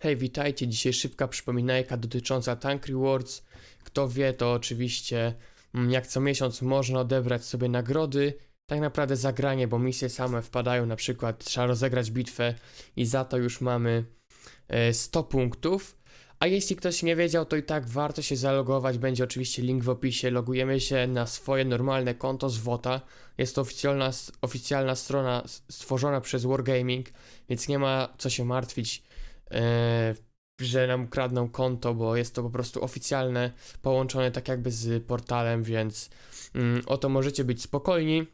Hej, witajcie. Dzisiaj szybka przypominajka dotycząca Tank Rewards. Kto wie, to oczywiście mm, jak co miesiąc można odebrać sobie nagrody. Tak naprawdę zagranie, bo misje same wpadają, na przykład trzeba rozegrać bitwę i za to już mamy e, 100 punktów. A jeśli ktoś nie wiedział, to i tak warto się zalogować. Będzie oczywiście link w opisie. Logujemy się na swoje normalne konto z WOTA. Jest to oficjalna, oficjalna strona stworzona przez Wargaming, więc nie ma co się martwić e, że nam kradną konto, bo jest to po prostu oficjalne, połączone tak jakby z portalem, więc mm, o to możecie być spokojni.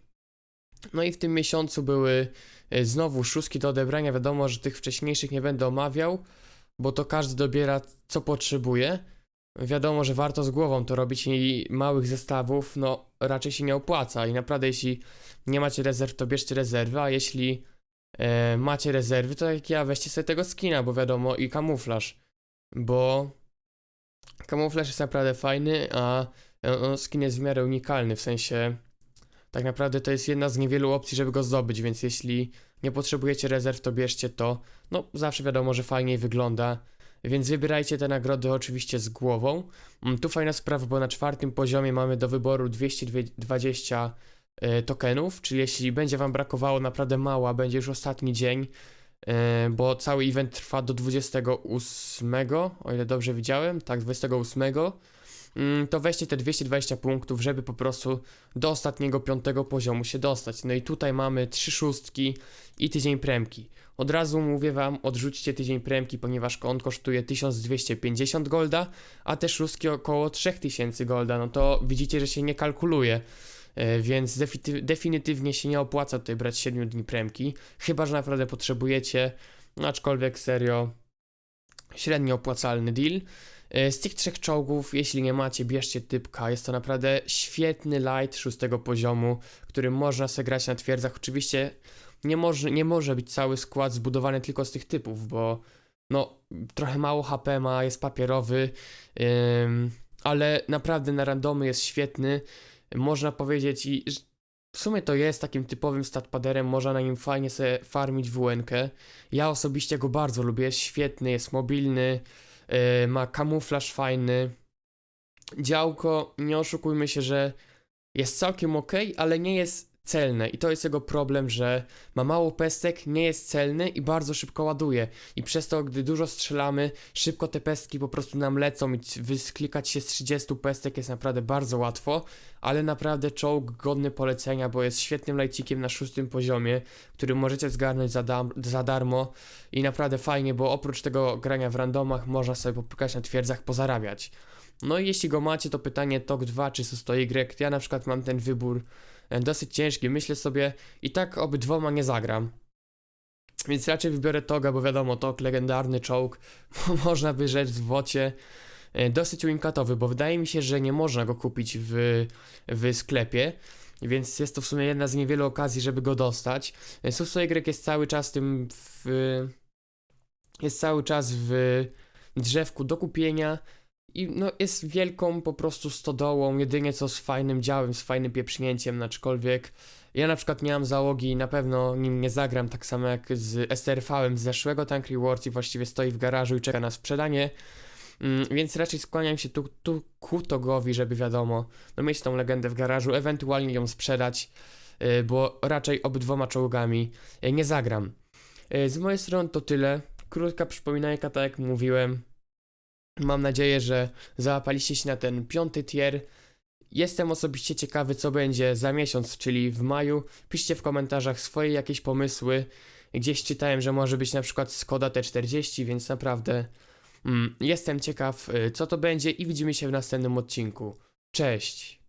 No i w tym miesiącu były e, znowu szóstki do odebrania. Wiadomo, że tych wcześniejszych nie będę omawiał, bo to każdy dobiera co potrzebuje. Wiadomo, że warto z głową to robić i małych zestawów, no raczej się nie opłaca. I naprawdę, jeśli nie macie rezerw, to bierzcie rezerwy, a jeśli e, macie rezerwy, to jak ja weźcie sobie tego skina, bo wiadomo, i kamuflaż, bo kamuflaż jest naprawdę fajny, a no, skin jest w miarę unikalny, w sensie tak naprawdę to jest jedna z niewielu opcji, żeby go zdobyć, więc jeśli nie potrzebujecie rezerw, to bierzcie to. No, zawsze wiadomo, że fajniej wygląda, więc wybierajcie te nagrody oczywiście z głową. Mm, Tu fajna sprawa, bo na czwartym poziomie mamy do wyboru 220 e, tokenów, czyli jeśli będzie Wam brakowało naprawdę mało, a będzie już ostatni dzień, e, bo cały event trwa do 28, o ile dobrze widziałem, tak, 28, mm, to weźcie te 220 punktów, żeby po prostu do ostatniego piątego poziomu się dostać. No i tutaj mamy trzy szóstki i tydzień premki. Od razu mówię Wam, odrzućcie tydzień premki, ponieważ kont kosztuje 1250 golda, a te szóstki około 3000 golda, no to widzicie, że się nie kalkuluje. E, Więc defi- definitywnie się nie opłaca tutaj brać 7 dni premki, chyba że naprawdę potrzebujecie, no aczkolwiek serio średnio opłacalny deal. E, Z tych trzech czołgów, jeśli nie macie, bierzcie typka. Jest to naprawdę świetny light szóstego poziomu, który można sobie grać na twierdzach. Oczywiście nie może, nie może być cały skład zbudowany tylko z tych typów, bo no trochę mało HP ma, jest papierowy, ym, ale naprawdę na randomy jest świetny można powiedzieć i w sumie to jest takim typowym statpaderem, można na nim fajnie sobie farmić WN. Ja osobiście go bardzo lubię, jest świetny, jest mobilny, yy, ma kamuflaż fajny. Działko, nie oszukujmy się, że jest całkiem ok, ale nie jest celne i to jest jego problem, że ma mało pestek, nie jest celny i bardzo szybko ładuje. I przez to, gdy dużo strzelamy, szybko te pestki po prostu nam lecą i wysklikać się z 30 pestek jest naprawdę bardzo łatwo, ale naprawdę czołg godny polecenia, bo jest świetnym lajcikiem na szóstym poziomie, który możecie zgarnąć za, za darmo i naprawdę fajnie, bo oprócz tego grania w randomach można sobie popykać na twierdzach, pozarabiać. No i jeśli go macie, to pytanie TOK 2 czy Y. Ja na przykład mam ten wybór dosyć ciężki. Myślę sobie, i tak obydwoma nie zagram. Więc raczej wybiorę Toga, bo wiadomo, Tog legendarny czołg, można by rzec w wocie. E, Dosyć winkatowy, bo wydaje mi się, że nie można go kupić w, w sklepie. Więc jest to w sumie jedna z niewielu okazji, żeby go dostać. E, Sus Y jest cały czas tym w, jest cały czas w drzewku do kupienia. I no, jest wielką po prostu stodołą, jedynie co z fajnym działem, z fajnym pieprznięciem, aczkolwiek ja na przykład mam załogi i na pewno nim nie zagram, tak samo jak z STRV-em z zeszłego Tank Rewards i właściwie stoi w garażu i czeka na sprzedanie, mm, więc raczej skłaniam się tu, tu ku Togowi, żeby wiadomo, no mieć tą legendę w garażu, ewentualnie ją sprzedać, y, bo raczej obydwoma czołgami y, nie zagram. Y, Z mojej strony to tyle, krótka przypominajka, tak jak mówiłem, Mam nadzieję, że załapaliście się na ten piąty tier. Jestem osobiście ciekawy, co będzie za miesiąc, czyli w maju. Piszcie w komentarzach swoje jakieś pomysły. Gdzieś czytałem, że może być na przykład Skoda T40, więc naprawdę mm, jestem ciekaw, y, co to będzie i widzimy się w następnym odcinku. Cześć!